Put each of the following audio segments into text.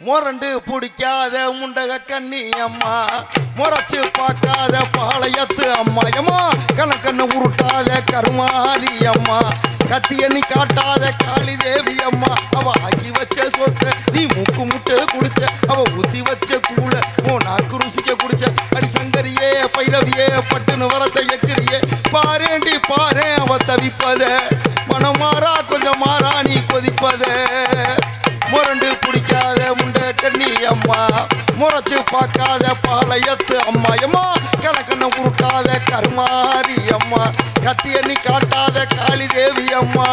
முரண்டு பிடிக்காத முண்டக கண்ணி அம்மா. முறைச்சு பார்க்காத பாளையத்து அம்மா அம்மா கணக்கண்ணு உருட்டாத கருமாரி அம்மா. கத்திய நீ காட்டாத காளி தேவி அம்மா. அவ ஆக்கி வச்ச சொத்த நீ மூக்கு முட்டை குடிச்ச. அவ ஊத்தி வச்ச கூட ஓ நாக்கு ருசிக்க குடிச்ச. அடி சங்கரியே பைரவியே பட்டுன்னு வரத்தை எக்கிரியே பாரேண்டி பாரு அவ தவிப்பத. மனம் மாறா கொஞ்சம் மாறா நீ கொதிப்பத. கண்ணி அம்மா. முறைச்சு பார்க்காத பாளையத்து அம்மா. அம்மா கணக்கண்ண உருட்டாத கருமாரி அம்மா. கத்தி எண்ணி காட்டாத காளி தேவி அம்மா.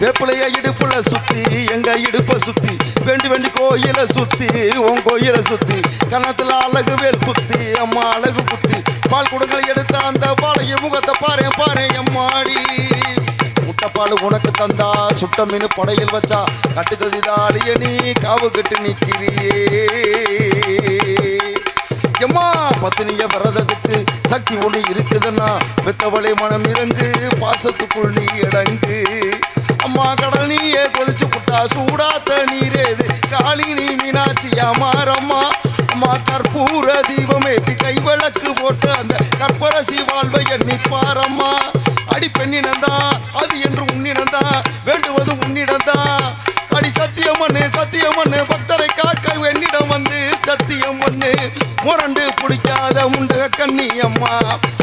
வேப்பிலைய இடுப்புல சுத்தி எங்க இடுப்ப சுத்தி கோயில சுத்தி உன் கோயில சுத்தி கணத்துல அழகு வேல் குத்தி அம்மா அழகு குத்தி பால் குடங்களை எடுத்த அந்த பாளைய முகத்தை பாரு பாரு எம்மாடி முட்டைப்பால் உனக்கு தந்தா சுட்ட மீன் படையில் வச்சா கட்டுக்கதி தாளிய நீ காவு கட்டு நிற்கிறியே. எம்மா பத்தினிய விரதத்துக்கு சக்தி ஒன்று இருக்குதுன்னா வெத்தவளை மனம் இறங்கு பாசத்துக்குள் நீ இடங்கு அம்மா கடல் நீயே கொதிச்சு புட்டா சூடாத்த நீரே. மாலினி மீனாட்சி அமாரம்மா அம்மா கற்பூர தீபமேத்தி கைவிளக்கு போட்டு அந்த கற்பரசி வாழ்வை முரண்டு பிடிக்காத முண்டக கண்ணி அம்மா.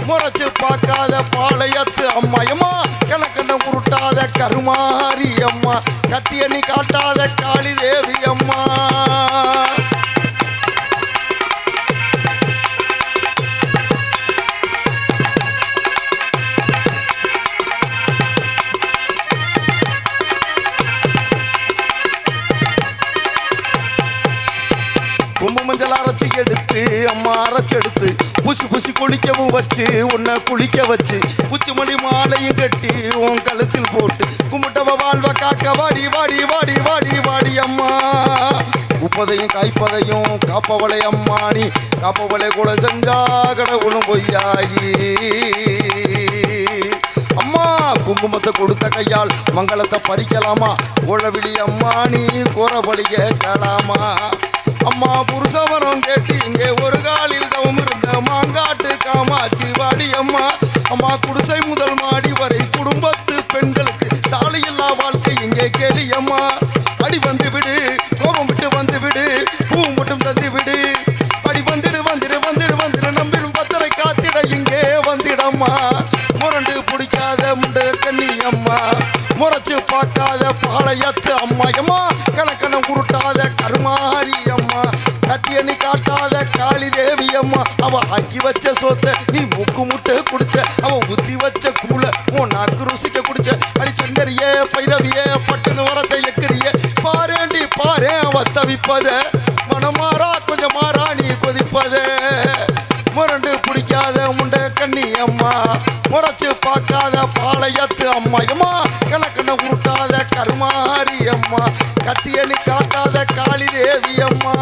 முறைச்சு பார்க்காத பாளையத்து அம்மாயம்மா. அம்மா கிழக்கண்ண உருட்டாத கருமாரி அம்மா. கத்தியணி காட்டாத காளி தேவி அம்மா. அம்மா அரைச்செடுத்து புசி புசி குளிக்கவும் வச்சு உன்னை குளிக்க வச்சு குச்சிமணி மாலையும் கட்டி உன் கழுத்தில் போட்டு கும்பிட்டவ வாழ்வ காக்க வாடி வாடி வாடி வாடி வாடி அம்மா. உப்பதையும் காய்ப்பதையும் காப்பவளை அம்மா நீ காப்பவளை கூட செஞ்சா கடவுளும் பொய்யாயி அம்மா குங்குமத்தை கொடுத்த கையால் மங்களத்தை பறிக்கலாமா? உழவிழி அம்மா நீ கோரபடி கேட்கலாமா அம்மா புருஷவரம் கேட்டு இங்கே ஒரு காலில் தவம் இருந்த மாங்காட்டு காமாட்சி வாடி அம்மா அம்மா குடிசை முதல் மாடி வரை குடும்பத்து பெண்களுக்கு தாலியில்லா வாழ்க்கை இங்கே கேலி அம்மா அடி வந்து விடு கோபம் விட்டு வந்து விடு பூ மட்டும் தந்து விடு. அடி வந்துடு வந்துடு வந்துடு வந்துடு நம்பிடும் பத்தரை காத்திட இங்கே வந்திடம்மா. முரண்டு பிடிக்காத முண்ட கண்ணி அம்மா முறைச்சு பார்க்காத பாளையத்து அம்மா அம்மா கத்தியணி காளி தேவி அம்மா அவ ஆக்கி வச்ச சொத்த நீ முக்கு முட்டை குடிச்ச. அவ புத்தி வச்ச கூல உன் நாக்கு ருசிக்க குடிச்ச. அடி சங்கரியே பைரவியே பட்டுன்னு வரத்தை எக்கிறியே. பாரேண்டி பாரே அவ தவிப்பத. மனமாறா கொஞ்சம் மாறா நீ கொதிப்பத. முரண்டு பிடிக்காத முண்டை கண்ணி அம்மா முறைச்சு பார்க்காத பாளையத்து அம்மா அம்மா கணக்கண்ண உருட்டாத கருமாரி அம்மா கத்தியணி காட்டாத காளி தேவி அம்மா